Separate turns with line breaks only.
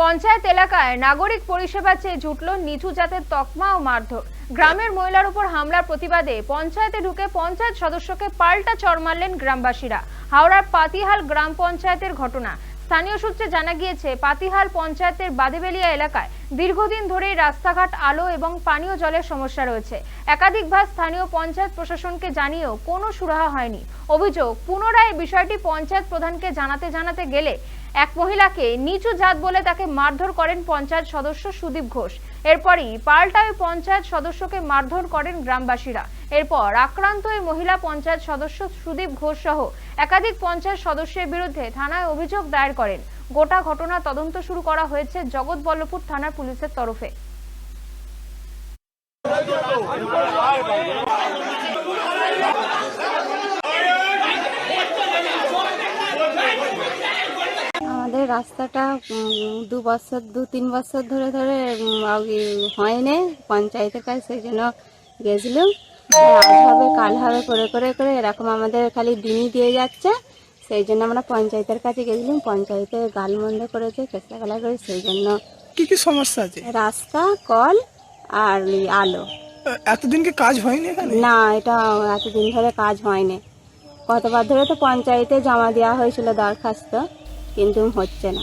পঞ্চায়েত এলাকায় নাগরিক পরিষেবা চেয়ে জুটল নিচু জাতের তকমা ও মারধর। গ্রামের মহিলার উপর হামলার প্রতিবাদে পঞ্চায়েতে ঢুকে পঞ্চায়েত সদস্যকে পাল্টা চর মারলেন গ্রামবাসীরা। হাওড়ার পাতিহাল গ্রাম পঞ্চায়েতের ঘটনা। স্থানীয় সূত্রে জানা গিয়েছে, পাতিহাল পঞ্চায়েতের বাদেবেলিয়া এলাকায় দীর্ঘদিন ধরেই রাস্তাঘাট আলো এবং পানীয় জলের সমস্যা রয়েছে। একাধিকবার স্থানীয় পঞ্চায়েত প্রশাসনকে জানিয়েও কোনো সুরাহা হয়নি। অভিযোগ, পুনরায় বিষয়টি পঞ্চায়েত প্রধানকে জানাতে জানাতে গেলে এক মহিলাকে নিচু জাত বলে তাকে মারধর করেন পঞ্চায়েত সদস্য সুদীপ ঘোষ। এরপরই পাল্টা ওই পঞ্চায়েত সদস্যকে মারধর করেন গ্রামবাসীরা। এরপর আক্রান্ত ওই মহিলা পঞ্চায়েত সদস্য সুদীপ ঘোষ সহ একাধিক পঞ্চায়েত সদস্যের বিরুদ্ধে থানায় অভিযোগ দায়ের করেন। গোটা ঘটনা তদন্ত শুরু করা হয়েছে জগৎবল্লভপুর থানার পুলিশের তরফে
আমাদের রাস্তাটা দু বছর দু তিন বছর ধরে ধরে হয়নি পঞ্চায়েতের কাছে সেই জন্য গেছিলাম। আজ হবে কাল হবে করে করে করে এরকম আমাদের খালি দিনই দিয়ে যাচ্ছে। সেই জন্য আমরা পঞ্চায়েতের কাছে গেছিলাম পঞ্চায়েতে গালমন্দ করেছে চেষ্টাগালা করে সেই জন্য
কি কি সমস্যা আছে?
রাস্তা কল আর আলো।
এতদিন কি কাজ হয়নি এখানে?
না এটা এতদিন ধরে কাজ হয়নি। কতবার ধরে তো পঞ্চায়েতে জমা দেওয়া হয়েছিল দরখাস্ত। কিন্তু হচ্ছে না।